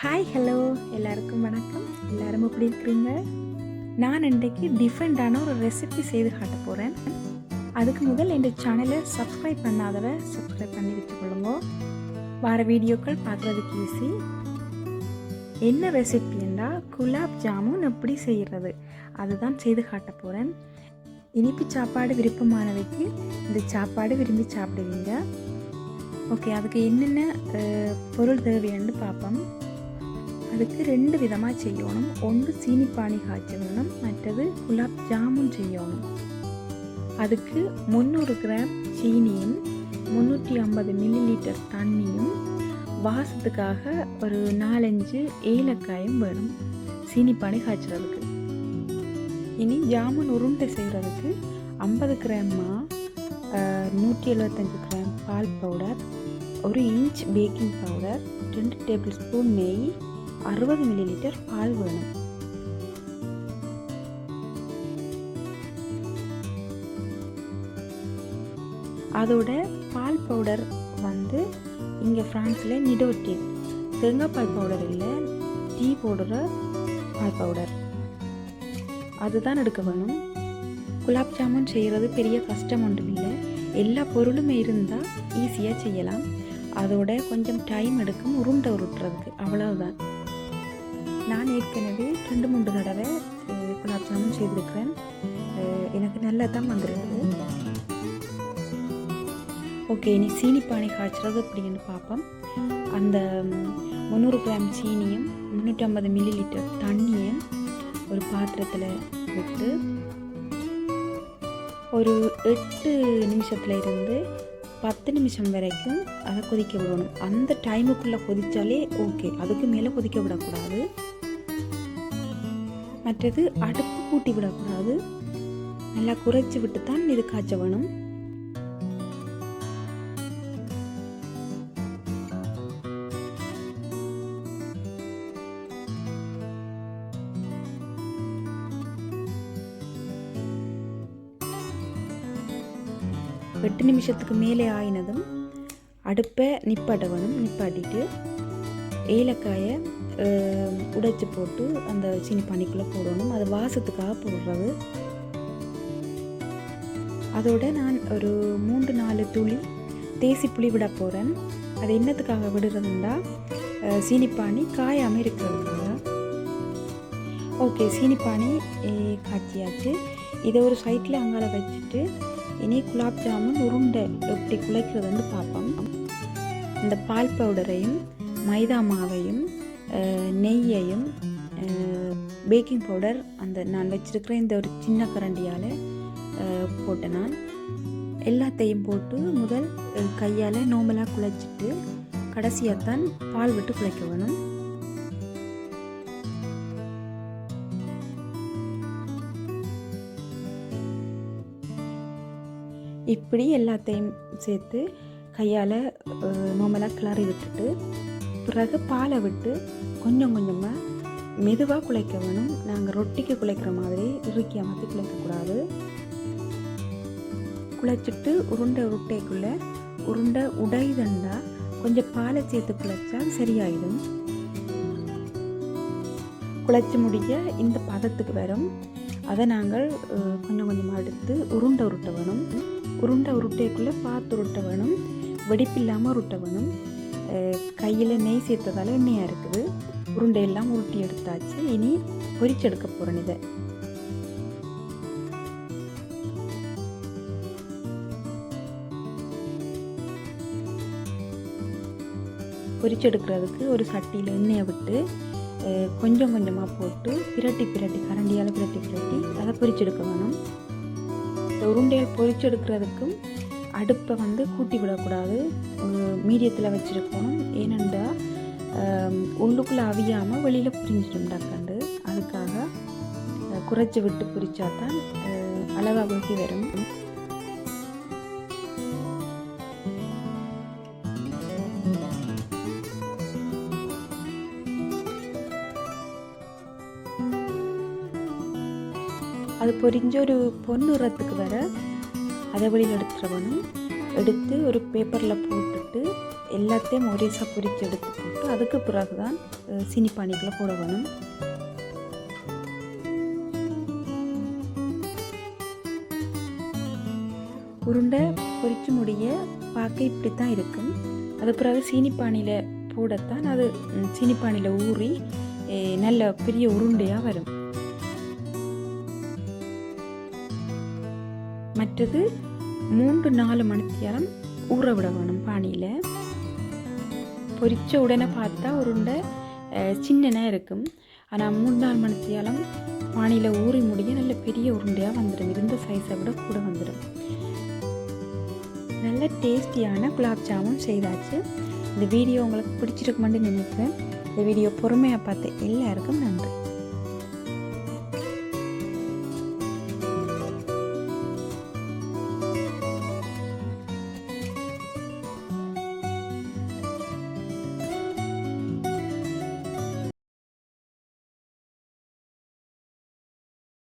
Hi hello எல்லாருக்கும் வணக்கம். எல்லாரும் எப்படி இருக்கிறீங்க? நான் இன்றைக்கு டிஃப்ரெண்ட்டான ஒரு ரெசிபி செய்து காட்ட போகிறேன் அதுக்கு முதல் என் சேனலை சப்ஸ்கிரைப் பண்ணாதவ சப்ஸ்கிரைப் பண்ணி வச்சுக்கொள்ளுங்க வர வீடியோக்கள் பார்க்குறதுக்கு ஈஸி என்ன ரெசிபின்னா குலாப் ஜாமுன் எப்படி செய்கிறது அதுதான் செய்து காட்ட போகிறேன் இனிப்பு சாப்பாடு விருப்பமானவைக்கு இந்த சாப்பாடு விரும்பி சாப்பிடுவீங்க. ஓகே அதுக்கு என்னென்ன பொருள் தேவைன்னு பார்ப்போம். அதுக்கு ரெண்டு விதமாக செய்யணும். ஒன்று சீனிப்பானி காய்ச்ச வேணும் மற்றது குலாப் ஜாமுன் செய்யணும். அதுக்கு முந்நூறு கிராம் சீனியும் முந்நூற்றி ஐம்பது மில்லி லிட்டர் தண்ணியும் வாசத்துக்காக ஒரு நாலஞ்சு ஏலக்காயும் வேணும் சீனிப்பானி காய்ச்சறதுக்கு. இனி ஜாமுன் உருண்டை செய்கிறதுக்கு ஐம்பது கிராம் மா நூற்றி எழுபத்தஞ்சு கிராம் பால் பவுடர் ஒரு இன்ச் பேக்கிங் பவுடர் ரெண்டு டேபிள் ஸ்பூன் நெய் அறுபது மில்லி லிட்டர் பால் வேணும். அதோட பால் பவுடர் வந்து இங்கே ஃப்ரான்ஸில் நிடோட்டின் தேங்காய் பால் பவுடர் இல்லை டீ போடுற பால் பவுடர் அதுதான் எடுக்க வேணும். குலாப் ஜாமுன் செய்கிறது பெரிய கஷ்டம் ஒன்றும் இல்லை. எல்லா பொருளுமே இருந்தால் ஈஸியாக செய்யலாம். அதோட கொஞ்சம் டைம் எடுக்கும் உருண்டை உருட்டுறதுக்கு. அவ்வளவுதான். நான் ஏற்கனவே ரெண்டு மூன்று தடவை குலாப் ஜாமுன் செய்திருக்கிறேன். எனக்கு நல்லா தான் வந்துருக்குது. ஓகே இனி சீனி பானை காய்ச்சறது அப்படின்னு பார்ப்போம். அந்த முந்நூறு கிராம் சீனியும் முந்நூற்றி ஐம்பது மில்லி லிட்டர் தண்ணியும் ஒரு பாத்திரத்தில் விட்டு ஒரு எட்டு நிமிஷத்தில் இருந்து பத்து நிமிஷம் வரைக்கும் அதை கொதிக்க விடணும். அந்த டைமுக்குள்ளே கொதித்தாலே ஓகே. அதுக்கு மேலே கொதிக்க விடக்கூடாது. மற்றது அடுப்பு கூட்டி விடக்கூடாது. நல்லா குறைச்சி விட்டு தான் இது காய்ச்ச வேணும் எட்டு நிமிஷத்துக்கு மேலே ஆயினதும் அடுப்பை நிப்பாட்ட வேணும் நிப்பாட்டிட்டு ஏலக்காயை உடைச்சி போட்டு அந்த சீனி பானிக்குள்ளே போடணும். அது வாசத்துக்காக போடுறது. அதோட நான் ஒரு மூன்று நாலு துளி தேசி புளி விட போகிறேன் அது என்னத்துக்காக விடுறதுண்டா? சீனிப்பானி காயாமல் இருக்கிறதுக்காக. ஓகே சீனிப்பானி காய்ச்சியாச்சு. இதை ஒரு சைட்டில் அங்கால வச்சுட்டு இனி குலாப் ஜாமுன் உருண்டை எப்படி குலைக்கிறதுன்னு பார்ப்போம். இந்த பால் பவுடரையும் மைதா மாவையும் நெய்யையும் பேக்கிங் பவுடர் அந்த நான் வச்சுருக்கிற இந்த ஒரு சின்ன கரண்டியால் போட்டேன் நான் எல்லாத்தையும் போட்டு முதல் கையால் நோமலாக குழைச்சிட்டு கடைசியாக தான் பால் விட்டு குழைக்க வேணும். இப்படி எல்லாத்தையும் சேர்த்து கையால் நோமலாக கிளறி விட்டுட்டு பிறகு பாலை விட்டு கொஞ்சம் கொஞ்சமாக மெதுவாக குழைக்க வேணும். நாங்கள் ரொட்டிக்கு குழைக்கிற மாதிரி இறுக்கி அமர்த்தி குழைக்கக்கூடாது குழைச்சிட்டு உருண்டை உருட்டைக்குள்ளே உருண்டை உடைதண்டா கொஞ்சம் பாலை சேர்த்து குழைச்சா சரியாயிடும். குழைச்சி முடிய இந்த பதத்துக்கு வரும். அதை நாங்கள் கொஞ்சம் கொஞ்சமாக எடுத்து உருண்டை உருட்ட வேணும். உருண்டை உருட்டைக்குள்ளே பார்த்து உருட்ட வேணும். வெடிப்பில்லாமல் உருட்ட வேணும். கையில் நெய் சேர்த்ததால் எண்ணெயாக இருக்குது. உருண்டையெல்லாம் உருட்டி எடுத்தாச்சு. இனி பொரிச்செடுக்க போகிறேன் இதை. பொரிச்செடுக்கிறதுக்கு ஒரு சட்டியில் எண்ணெயை விட்டு கொஞ்சம் கொஞ்சமாக போட்டு பிரட்டி பிரட்டி கரண்டியால் பிரட்டி பிரட்டி அதை பொரிச்செடுக்க வேணும். இந்த உருண்டையை பொரிச்செடுக்கிறதுக்கும் அடுப்பை வந்து கூட்டி விடக்கூடாது. மீடியத்தில் வச்சுருக்கணும் ஏனென்றால் உள்ளுக்குள்ளே அவியாமல் வெளியில் புரிஞ்சிடும் டக்கண்டு. அதுக்காக குறைச்சி விட்டு பிரித்தா தான் அளவாக ஊற்றி வரும். அது பொரிஞ்ச ஒரு பொன்னுறத்துக்கு வர அதை வெளியில் எடுத்துடணும் எடுத்து ஒரு பேப்பரில் போட்டுட்டு எல்லாத்தையும் ஒரேசாக பொறிச்சு எடுத்து போட்டு அதுக்கு பிறகு தான் சீனி பானிக்குள்ளே போட வேணும். உருண்டை பொறிச்சு முடிய பார்க்க இப்படி தான் இருக்கும் அது பிறகு சீனி பானியில் போடத்தான் அது ம், சீனி பானியில் ஊறி நல்ல பெரிய உருண்டையாக வரும். மற்றது மூன்று நாலு மணித்தியாலம் ஊற விட வேணும் பானியில். பொரித்த உடனே பார்த்தா உருண்டை சின்னனாக இருக்கும். ஆனால் மூணு நாலு மணித்தியாலம் பானியில் ஊறி முடிய நல்ல பெரிய உருண்டையாக வந்துடும் இருந்த சைஸை விட கூட வந்துடும் நல்ல டேஸ்டியான குலாப் ஜாமுன் செய்தாச்சு. இந்த வீடியோ உங்களுக்கு பிடிச்சிருக்குமென்னு நினைக்கிறேன். இந்த வீடியோ பொறுமையாக பார்த்த எல்லாருக்கும் நன்றி.